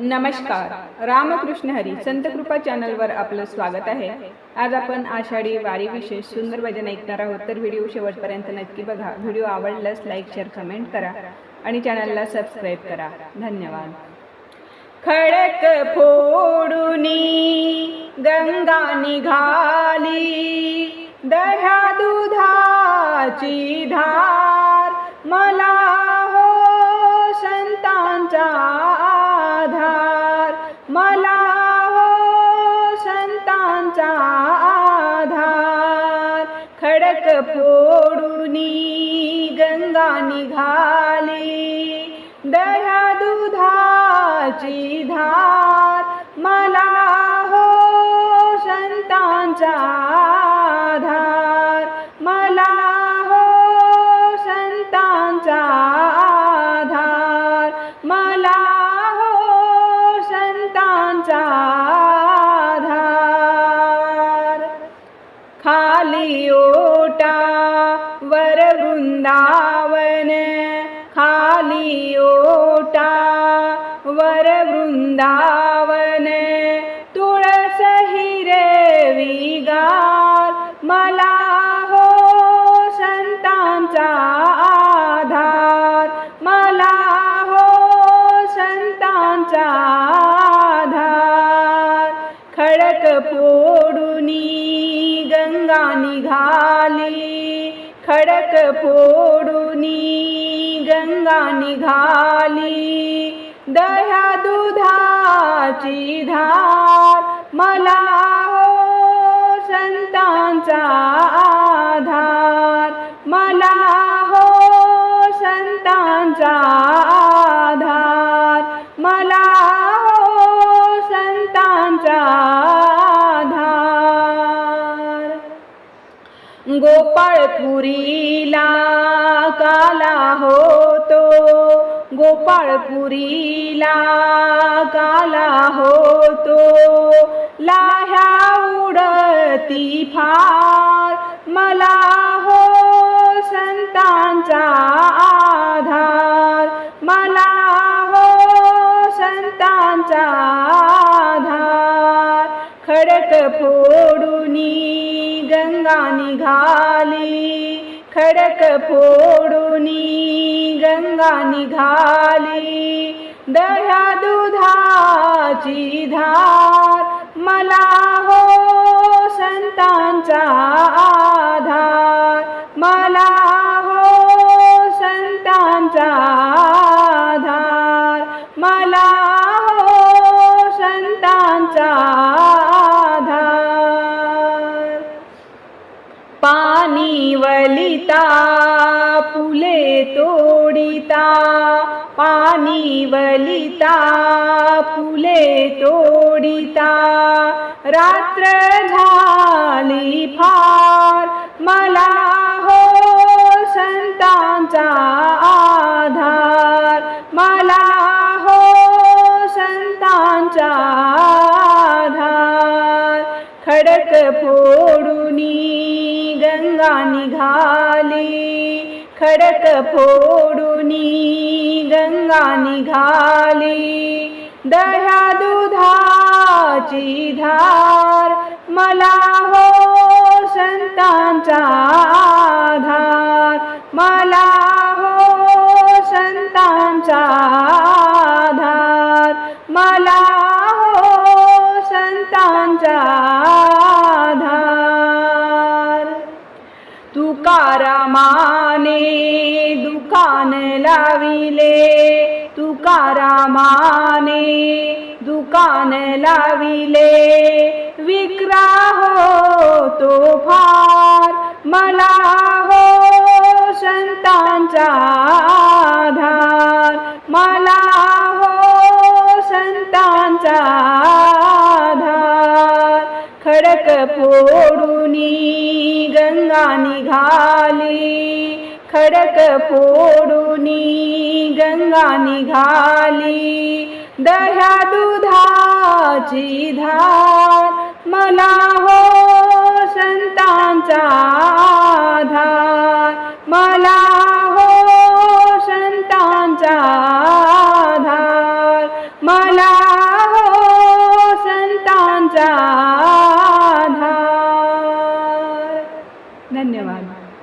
नमस्कार. रामकृष्ण हरी संत कृपा चॅनलवर आपलं स्वागत आहे. आज आपण आषाढी वारी विशेष सुंदर भजन ऐकणार आहोत. तर व्हिडिओ शेवटपर्यंत नक्की बघा. व्हिडिओ आवडल्यास लाईक शेअर कमेंट करा आणि चॅनलला सबस्क्राईब करा. धन्यवाद. खडक फोडूनी गंगा निघाली. दह्या दुधाची धा खडक गंगा निघाली. दह्या दुधाची धार मला टा वरवृन्दावन वृन्दावन खालि ओटा वर गंगा निघाली खडक फोडूनी गंगा निघाली. दह्या दुधाची धार मला गोपाळपुरीला काला होतो. गोपाळपुरीला काला होतो. लाह्या उडती फार मला हो संतांचा आधार. मला हो संतांचा आधार. खडक फोडूनी गंगा निघाली खडक फोडूनी गंगा निघाली. दह्या दुधाची धार मला हो संतांचा वलिता फुले तोडिता पाणी वलिता फुले तोडिता. रात्र झाली फार मला हो संतांचा आधार. मला हो संतांचा आधार. खडक फोडूनी गंगा निघाली खडक फोडूनी गंगा निघाली. दह्या दुधाची धार मला हो दुकान लाविले तुकारामाने दुकान लाविले. विक्रा हो तो फार मला हो संतांचा आधार. मला हो संतांचा आधार. खडक फोडूनी गंगा निघाली. खडक फोडूनी गंगा निघाली. दह्या दुधाची धार मला